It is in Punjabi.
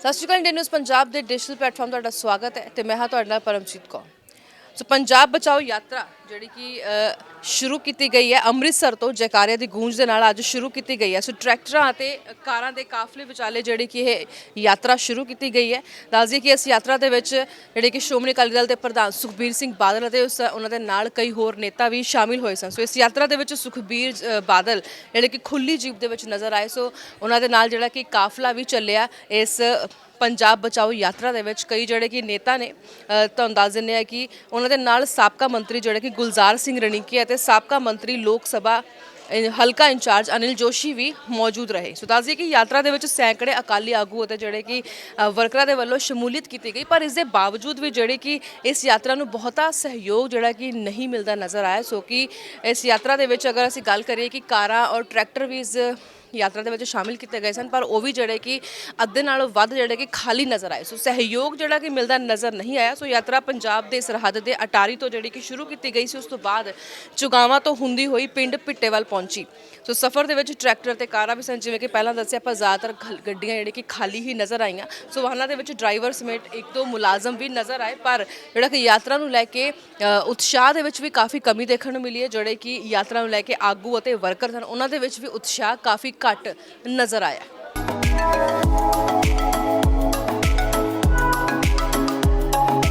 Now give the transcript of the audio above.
ਸਤਿ ਸ਼੍ਰੀ ਅਕਾਲ, ਇੰਡੀਅਨ ਨਿਊਜ਼ ਪੰਜਾਬ ਦੇ ਡਿਜੀਟਲ ਪਲੇਟਫਾਰਮ ਤੁਹਾਡਾ ਸਵਾਗਤ ਹੈ ਤੇ ਮੈਂ ਹਾਂ ਤੁਹਾਡੇ ਨਾਲ ਪਰਮਜੀਤ ਕੌਰ। ਸੋ ਪੰਜਾਬ ਬਚਾਓ ਯਾਤਰਾ ਜਿਹੜੀ ਕਿ ਸ਼ੁਰੂ ਕੀਤੀ ਗਈ ਹੈ ਅੰਮ੍ਰਿਤਸਰ ਤੋਂ ਜੈਕਾਰਿਆਂ ਦੀ ਗੂੰਜ ਦੇ ਨਾਲ ਅੱਜ ਸ਼ੁਰੂ ਕੀਤੀ ਗਈ ਹੈ। ਸੋ ਟਰੈਕਟਰਾਂ ਅਤੇ ਕਾਰਾਂ ਦੇ ਕਾਫਲੇ ਵਿਚਾਲੇ ਜਿਹੜੀ ਕਿ ਇਹ ਯਾਤਰਾ ਸ਼ੁਰੂ ਕੀਤੀ ਗਈ ਹੈ। ਦੱਸ ਦਈਏ ਕਿ ਇਸ ਯਾਤਰਾ ਦੇ ਵਿੱਚ ਜਿਹੜੇ ਕਿ ਸ਼੍ਰੋਮਣੀ ਅਕਾਲੀ ਦਲ ਦੇ ਪ੍ਰਧਾਨ ਸੁਖਬੀਰ ਸਿੰਘ ਬਾਦਲ ਅਤੇ ਉਸ, ਉਹਨਾਂ ਦੇ ਨਾਲ ਕਈ ਹੋਰ ਨੇਤਾ ਵੀ ਸ਼ਾਮਿਲ ਹੋਏ ਸਨ। ਸੋ ਇਸ ਯਾਤਰਾ ਦੇ ਵਿੱਚ ਸੁਖਬੀਰ ਬਾਦਲ ਜਿਹੜੇ ਕਿ ਖੁੱਲੀ ਜੀਪ ਦੇ ਵਿੱਚ ਨਜ਼ਰ ਆਏ। ਸੋ ਉਹਨਾਂ ਦੇ ਨਾਲ ਜਿਹੜਾ ਕਿ ਕਾਫਲਾ ਵੀ ਚੱਲਿਆ ਇਸ ਪੰਜਾਬ ਬਚਾਓ ਯਾਤਰਾ ਦੇ ਵਿੱਚ ਕਈ ਜਿਹੜੇ ਕਿ ਨੇਤਾ ਨੇ ਤੁਹਾਨੂੰ ਦੱਸ ਦਿੰਦੇ ਆ ਕਿ ਉਹਨਾਂ ਦੇ ਨਾਲ ਸਾਬਕਾ ਮੰਤਰੀ ਜਿਹੜੇ ਕਿ ਗੁਲਜ਼ਾਰ ਸਿੰਘ ਰਣੀਕੀ ਅਤੇ ਸਾਬਕਾ ਮੰਤਰੀ ਲੋਕ ਸਭਾ ਹਲਕਾ ਇੰਚਾਰਜ ਅਨਿਲ ਜੋਸ਼ੀ ਵੀ ਮੌਜੂਦ ਰਹੇ। ਸੋ ਦੱਸ ਦਈਏ ਕਿ ਯਾਤਰਾ ਦੇ ਵਿੱਚ ਸੈਂਕੜੇ ਅਕਾਲੀ ਆਗੂ ਅਤੇ ਜਿਹੜੇ ਕਿ ਵਰਕਰਾਂ ਦੇ ਵੱਲੋਂ ਸ਼ਮੂਲੀਅਤ ਕੀਤੀ ਗਈ, ਪਰ ਇਸ ਦੇ ਬਾਵਜੂਦ ਵੀ ਜਿਹੜੇ ਕਿ ਇਸ ਯਾਤਰਾ ਨੂੰ ਬਹੁਤਾ ਸਹਿਯੋਗ ਜਿਹੜਾ ਕਿ ਨਹੀਂ ਮਿਲਦਾ ਨਜ਼ਰ ਆਇਆ। ਸੋ ਕਿ ਇਸ ਯਾਤਰਾ ਦੇ ਵਿੱਚ ਅਗਰ ਅਸੀਂ ਗੱਲ ਕਰੀਏ ਕਿ ਕਾਰਾਂ ਔਰ ਟਰੈਕਟਰ ਵੀ ਇਸ ਯਾਤਰਾ ਦੇ ਵਿੱਚ ਸ਼ਾਮਿਲ ਕੀਤੇ ਗਏ ਸਨ, ਪਰ ਉਹ ਵੀ ਜਿਹੜੇ ਕਿ ਅੱਧੇ ਨਾਲੋਂ ਵੱਧ ਜਿਹੜੇ ਕਿ ਖਾਲੀ ਨਜ਼ਰ ਆਏ। ਸੋ ਸਹਿਯੋਗ ਜਿਹੜਾ ਕਿ ਮਿਲਦਾ ਨਜ਼ਰ ਨਹੀਂ ਆਇਆ। ਸੋ ਯਾਤਰਾ ਪੰਜਾਬ ਦੇ ਸਰਹੱਦ ਦੇ ਅਟਾਰੀ ਤੋਂ ਜਿਹੜੀ ਕਿ ਸ਼ੁਰੂ ਕੀਤੀ ਗਈ ਸੀ, ਉਸ ਤੋਂ ਬਾਅਦ ਚੁਗਾਵਾਂ ਤੋਂ ਹੁੰਦੀ ਹੋਈ ਪਿੰਡ ਪਿੱਟੇਵਾਲ ਪਹੁੰਚੀ। ਸੋ ਸਫ਼ਰ ਦੇ ਵਿੱਚ ਟਰੈਕਟਰ ਤੇ ਕਾਰਾਂ ਵੀ ਸਨ, ਜਿਵੇਂ ਕਿ ਪਹਿਲਾਂ ਦੱਸਿਆ, ਆਪਾਂ ਜ਼ਿਆਦਾਤਰ ਖਲ- ਗੱਡੀਆਂ ਜਿਹੜੇ ਕਿ ਖਾਲੀ ਹੀ ਨਜ਼ਰ ਆਈਆਂ। ਸੋ ਵਾਹਨਾਂ ਦੇ ਵਿੱਚ ਡਰਾਈਵਰ ਸਮੇਤ ਇੱਕ ਦੋ ਮੁਲਾਜ਼ਮ ਵੀ ਨਜ਼ਰ ਆਏ, ਪਰ ਜਿਹੜਾ ਕਿ ਯਾਤਰਾ ਨੂੰ ਲੈ ਕੇ ਉਤਸ਼ਾਹ ਦੇ ਵਿੱਚ ਵੀ ਕਾਫੀ ਕਮੀ ਦੇਖਣ ਨੂੰ ਮਿਲੀ ਹੈ। ਜਿਹੜੇ ਕਿ ਯਾਤਰਾ ਨੂੰ ਲੈ ਕੇ ਆਗੂ ਅਤੇ ਵਰਕਰ ਸਨ, ਉਹਨਾਂ ਦੇ ਵਿੱਚ ਵੀ ਉਤਸ਼ਾਹ ਕਾਫੀ ਘੱਟ ਨਜ਼ਰ ਆਇਆ।